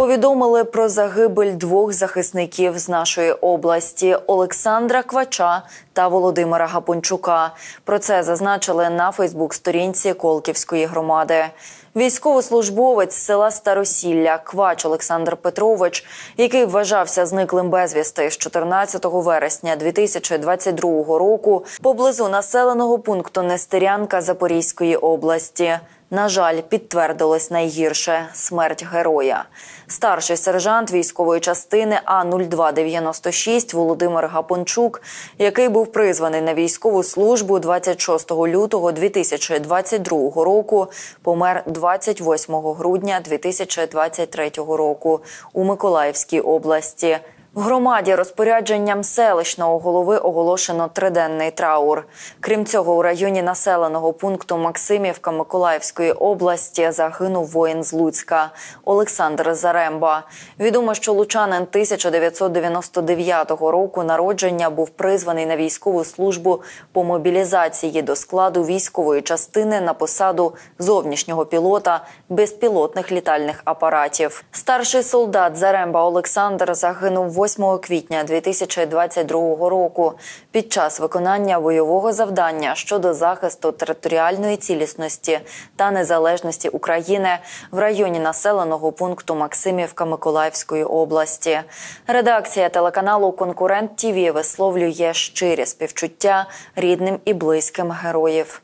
Повідомили про загибель двох захисників з нашої області Олександра Квача та Володимира Гапончука. Про це зазначили на Фейсбук-сторінці Колківської громади. Військовослужбовець з села Старосілля Квач Олександр Петрович, який вважався зниклим безвісти з 14 вересня 2022 року поблизу населеного пункту Нестерянка Запорізької області. На жаль, підтвердилось найгірше смерть героя. Старший сержант військової частини А 0296 Володимир Гапончук, який був призваний на військову службу 26 лютого 2022 року, помер 28 грудня 2023 року у Миколаївській області. В громаді розпорядженням селищного голови оголошено триденний траур. Крім цього, у районі населеного пункту Максимівка Миколаївської області загинув воїн з Луцька Олександр Заремба. Відомо, що лучанин 1999 року народження був призваний на військову службу по мобілізації до складу військової частини на посаду зовнішнього пілота безпілотних літальних апаратів. Старший солдат Заремба Олександр загинув 8 квітня 2022 року під час виконання бойового завдання щодо захисту територіальної цілісності та незалежності України в районі населеного пункту Максимівка Миколаївської області. Редакція телеканалу Конкурент ТІВІ висловлює щирі співчуття рідним і близьким героїв.